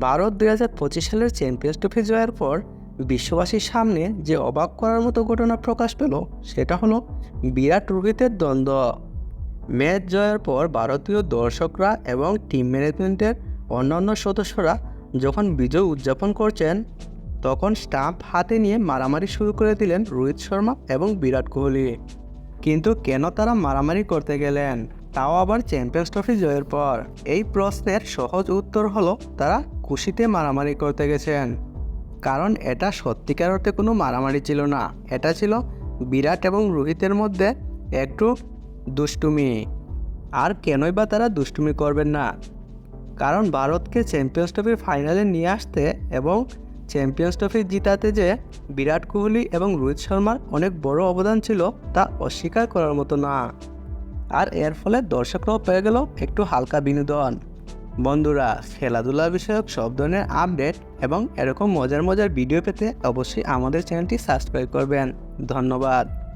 ভারত দুই হাজার পঁচিশ সালের চ্যাম্পিয়ন্স ট্রফি জয়ের পর বিশ্ববাসীর সামনে যে অবাক করার মতো ঘটনা প্রকাশ পেল, সেটা হলো বিরাট রোহিতের দ্বন্দ্ব। ম্যাচ জয়ের পর ভারতীয় দর্শকরা এবং টিম ম্যানেজমেন্টের অন্যান্য সদস্যরা যখন বিজয় উদযাপন করছেন, তখন স্টাম্প হাতে নিয়ে মারামারি শুরু করে দিলেন রোহিত শর্মা এবং বিরাট কোহলি। কিন্তু কেন তারা মারামারি করতে গেলেন? তাও আবার চ্যাম্পিয়ন্স ট্রফি জয়ের পর। এই প্রশ্নের সহজ উত্তর হলো, তারা খুশিতে মারামারি করতে গেছেন। কারণ এটা সত্যিকার অর্থে কোনো মারামারি ছিল না। এটা ছিল বিরাট এবং রোহিতের মধ্যে একটু দুষ্টুমি। আর কেনই বা তারা দুষ্টুমি করবেন না? কারণ ভারতকে চ্যাম্পিয়ন্স ট্রফির ফাইনালে নিয়ে আসতে এবং চ্যাম্পিয়ন্স ট্রফি জিতাতে যে বিরাট কোহলি এবং রোহিত শর্মার অনেক বড় অবদান ছিল, তা অস্বীকার করার মতো না। আর এর ফলে দর্শকরাও পেয়ে গেল একটু হালকা বিনোদন। বন্ধুরা, খেলাধুলা বিষয়ক সব ধরনের আপডেট এবং এরকম মজার মজার ভিডিও পেতে অবশ্যই আমাদের চ্যানেলটি সাবস্ক্রাইব করবেন। ধন্যবাদ।